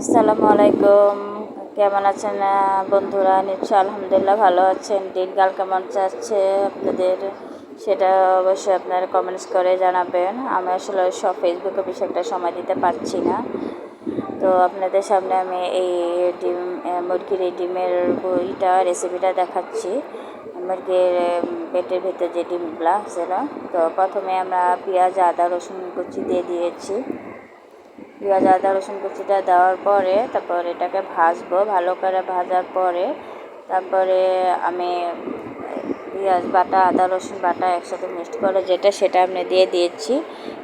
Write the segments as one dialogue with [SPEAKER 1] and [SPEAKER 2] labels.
[SPEAKER 1] আসসালামু আলাইকুম। কেমন আছেন বন্ধুরা? নিশ্চয় আলহামদুলিল্লাহ ভালো আছেন। দিনকাল কেমন যাচ্ছে আপনাদের? সেটা অবশ্যই আপনারা কমেন্টস করে জানাবেন। আমি আসলে সব ফেসবুকে বেশি একটা সময় দিতে পারছি না। তো আপনাদের সামনে আমি এই ডিম মুরগির এই ডিমের বইটা রেসিপিটা দেখাচ্ছি। মুরগির পেটের ভেতর যে ডিমগুলা সেটা তো প্রথমে আমরা পেঁয়াজ, আদা, রসুন কুচি দিয়ে দিয়েছি। পেঁয়াজ আদা রসুন কুচিটা দেওয়ার পরে তারপর এটাকে ভাজবো, ভালো করে ভাজার পরে তারপরে আমি পেঁয়াজ বাটা, আদা রসুন বাটা একসাথে মিক্সড করে যেটা সেটা আমি দিয়ে দিয়েছি।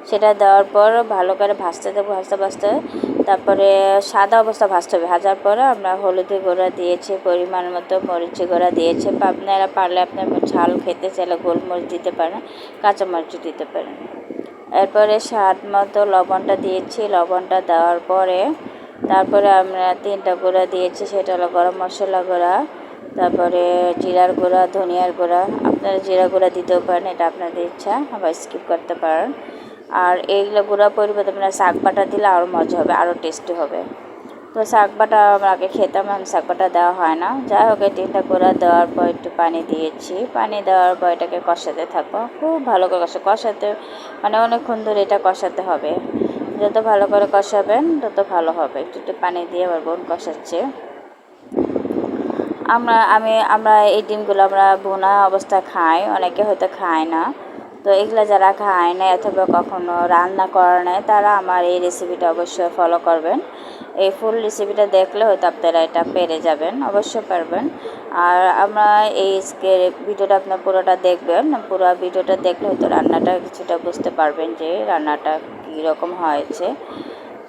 [SPEAKER 1] সেটা দেওয়ার পর ভালো করে ভাজতে দেবো, ভাজতে ভাজতে। তারপরে সাদা অবস্থা ভাজতে হবে। ভাজার পরে আমরা হলুদি গুঁড়া দিয়েছি, পরিমাণ মতো মরিচি গুঁড়া দিয়েছি। বা আপনারা পারলে আপনার ঝাল খেতে চাইলে গোলমরিচ দিতে পারেন, কাঁচামরিচ দিতে পারেন। এরপরে স্বাদ মতো লবণটা দিয়েছি, লবণটা দেওয়ার পরে তারপরে আমরা তিনটা গুঁড়া দিয়েছি, সেটা হলো গরম মশলা গুঁড়া, তারপরে জিরার গুঁড়া, ধনিয়ার গুঁড়া। আপনারা জিরা গুঁড়া দিতেও পারেন, এটা আপনাদের ইচ্ছা, আবার স্কিপ করতে পারেন। আর এইগুলো গুঁড়া পরিবর্তে আপনারা শাক বাটা দিলে আরও মজা হবে, আরও টেস্টি হবে। তো শাক বাটা আমরা আগে খেতাম, এখন শাক বাটা দেওয়া হয় না। যাই হোক, এই তিনটা গুঁড়া দেওয়ার পর একটু পানি দিয়েছি। পানি দেওয়ার পর এটাকে কষাতে থাকব। খুব ভালো করে কষা, কষাতে মানে অনেকক্ষণ ধরে এটা কষাতে হবে। যত ভালো করে কষাবেন, তত ভালো হবে। একটু একটু পানি দিয়ে আবার বোন কষাচ্ছে। আমরা, আমি, আমরা এই ডিমগুলো আমরা বোনা অবস্থায় খাই, অনেকে হয়তো খায় না। তো এগুলো যারা খায় না অথবা কখনো রান্না করে নেয় তারা আমার এই রেসিপিটা অবশ্যই ফলো করবেন। এই ফুল রেসিপিটা দেখলে হয়তো আপনারা এটা পেরে যাবেন, অবশ্যই পারবেন। আর আমরা এই ভিডিওটা আপনার পুরোটা দেখবেন, পুরো ভিডিওটা দেখলে হয়তো রান্নাটা কিছুটা বুঝতে পারবেন যে রান্নাটা কীরকম হয়েছে।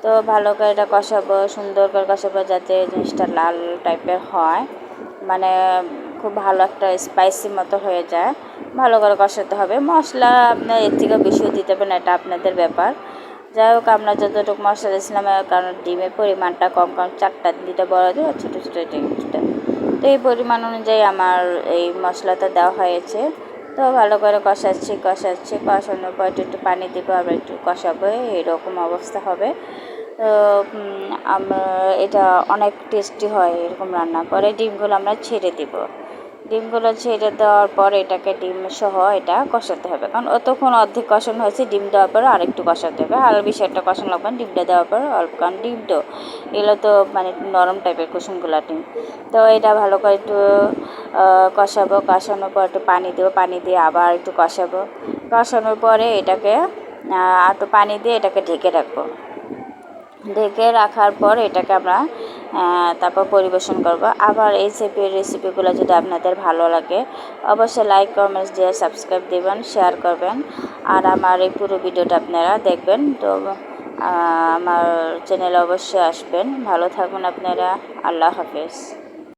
[SPEAKER 1] তো ভালো করে এটা কষাবো, সুন্দর করে কষাবো যাতে জিনিসটা লাল টাইপের হয়। মানে খুব ভালো একটা স্পাইসি মতো হয়ে যায়। ভালো করে কষাতে হবে। মশলা আপনার এর থেকেও বেশিও দিতে পারেন এটা আপনাদের ব্যাপার। যাই হোক, আমরা যতটুকু মশলা দিয়েছিলাম কারণ ডিমের পরিমাণটা কম কম চারটা দুটা বড় দিয়ে ছোটো ছোটো ডিমটা তো এই পরিমাণ অনুযায়ী আমার এই মশলাটা দেওয়া হয়েছে। তো ভালো করে কষাচ্ছি কষাচ্ছি। কষানোর পর একটু একটু পানি দেবো, আবার একটু কষাবো, এরকম অবস্থা হবে। তো আমরা, এটা অনেক টেস্টি হয় এরকম রান্না পরে। ডিমগুলো আমরা ছেড়ে দিব। ডিমগুলো ছেড়ে দেওয়ার পর এটাকে ডিম সহ এটা কষাতে হবে। কারণ অতক্ষণ অর্ধেক কষানো হয়েছে, ডিম দেওয়ার পর আরেকটু কষাতে হবে। আর বেশি একটা কষানো লাগবে ডিমটা দেওয়ার পর অল্প, কারণ ডিম তো, এগুলো তো মানে নরম টাইপের কুসুমগুলা ডিম। তো এটা ভালো করে একটু কষাবো, কষানোর পর একটু পানি দেবো, পানি দিয়ে আবার একটু কষাবো। কষানোর পরে এটাকে একটু পানি দিয়ে এটাকে ঢেকে রাখব। ঢেকে রাখার পর এটাকে আমরা তারপর পরিবেশন করব। আবার এই রেসিপির রেসিপিগুলো যদি আপনাদের ভালো লাগে, অবশ্যই লাইক কমেন্টস দিয়ে সাবস্ক্রাইব দেবেন শেয়ার করবেন। আর আমার এই পুরো ভিডিওটা আপনারা দেখবেন। তো আমার চ্যানেলে অবশ্যই আসবেন। ভালো থাকুন আপনারা। আল্লাহ হাফেজ।